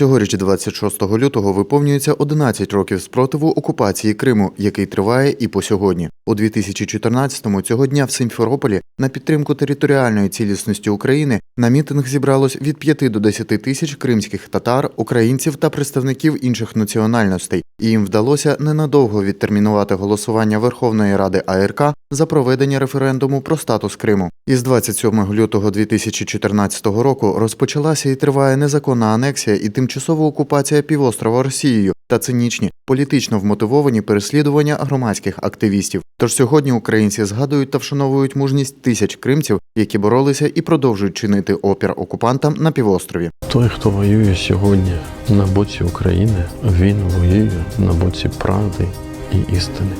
Цьогоріч, 26 лютого, виповнюється 11 років спротиву окупації Криму, який триває і по сьогодні. У 2014-му цього дня в Симферополі на підтримку територіальної цілісності України на мітинг зібралось від 5 до 10 тисяч кримських татар, українців та представників інших національностей. І їм вдалося ненадовго відтермінувати голосування Верховної Ради АРК за проведення референдуму про статус Криму. Із 27 лютого 2014 року розпочалася і триває незаконна анексія і тимчасова окупація півострова Росією та цинічні політично вмотивовані переслідування громадських активістів. Тож сьогодні українці згадують та вшановують мужність тисяч кримців, які боролися і продовжують чинити опір окупантам на півострові. Той, хто воює сьогодні на боці України, він воює на боці правди і істини.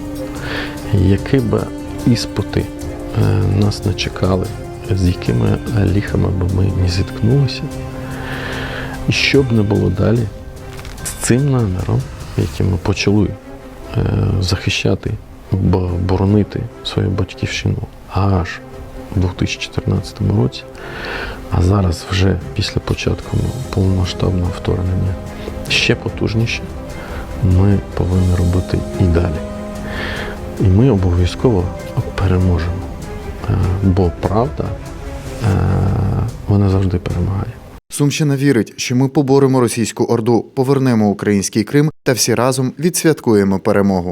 Які б іспити е, нас не чекали, з якими ліхами б ми не зіткнулися, і що б не було далі, цим наміром, яким ми почали е, захищати, бо- боронити свою батьківщину аж у 2014 році, а зараз вже після початку повномасштабного вторгнення ще потужніше, ми повинні робити і далі. І ми обов'язково переможемо. Е, Бо правда, е, вона завжди перемагає. Сумщина вірить, що ми поборемо російську орду, повернемо український Крим та всі разом відсвяткуємо перемогу.